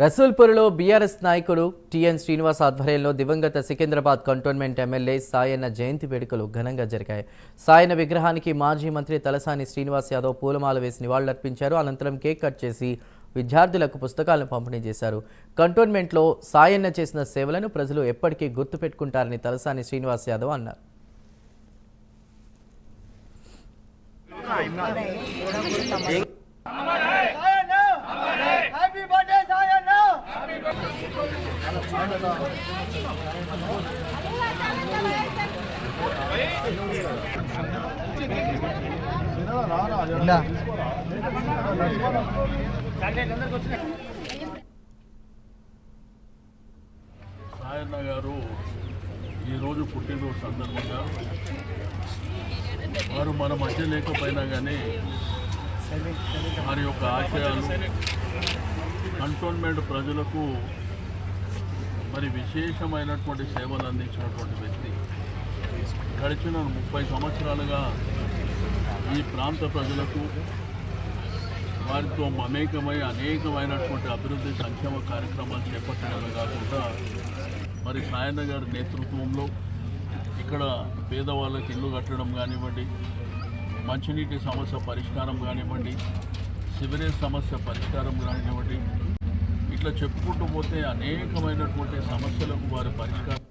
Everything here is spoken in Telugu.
రసూల్పూర్లో బీఆర్ఎస్ నాయకుడు టిఎన్ శ్రీనివాస్ ఆధ్వర్యంలో దివంగత సికింద్రాబాద్ కంటోన్మెంట్ ఎమ్మెల్యే సాయన్న జయంతి వేడుకలు ఘనంగా జరిగాయి. సాయన్న విగ్రహానికి మాజీ మంత్రి తలసాని శ్రీనివాస్ యాదవ్ పూలమాల వేసి నివాళులర్పించారు. అనంతరం కేక్ కట్ చేసి విద్యార్థులకు పుస్తకాలను పంపిణీ చేశారు. కంటోన్మెంట్లో సాయన్న చేసిన సేవలను ప్రజలు ఎప్పటికీ గుర్తుపెట్టుకుంటారని తలసాని శ్రీనివాస్ యాదవ్ అన్నారు. సాయన్న గారు ఈరోజు పుట్టినరోజు సందర్భంగా వారు మన మధ్య లేకపోయినా కానీ వారి యొక్క ఆశయాలు కంటోన్మెంట్ ప్రజలకు మరి విశేషమైనటువంటి సేవలు అందించినటువంటి వ్యక్తి. గడిచిన ముప్పై సంవత్సరాలుగా ఈ ప్రాంత ప్రజలకు వారితో మమేకమై అనేకమైనటువంటి అభివృద్ధి సంక్షేమ కార్యక్రమాలు చేపట్టడమే కాకుండా మరి సాయన్న గారి నేతృత్వంలో ఇక్కడ పేదవాళ్ళకి ఇల్లు కట్టడం కానివ్వండి మంచినీటి సమస్య పరిష్కారం కానివ్వండి సివరేజ్ సమస్య పరిష్కారం కానివ్వండి ఇట్లా చెప్పుకుంటూ పోతే అనేకమైనటువంటి సమస్యలకు వారు పరిష్కారం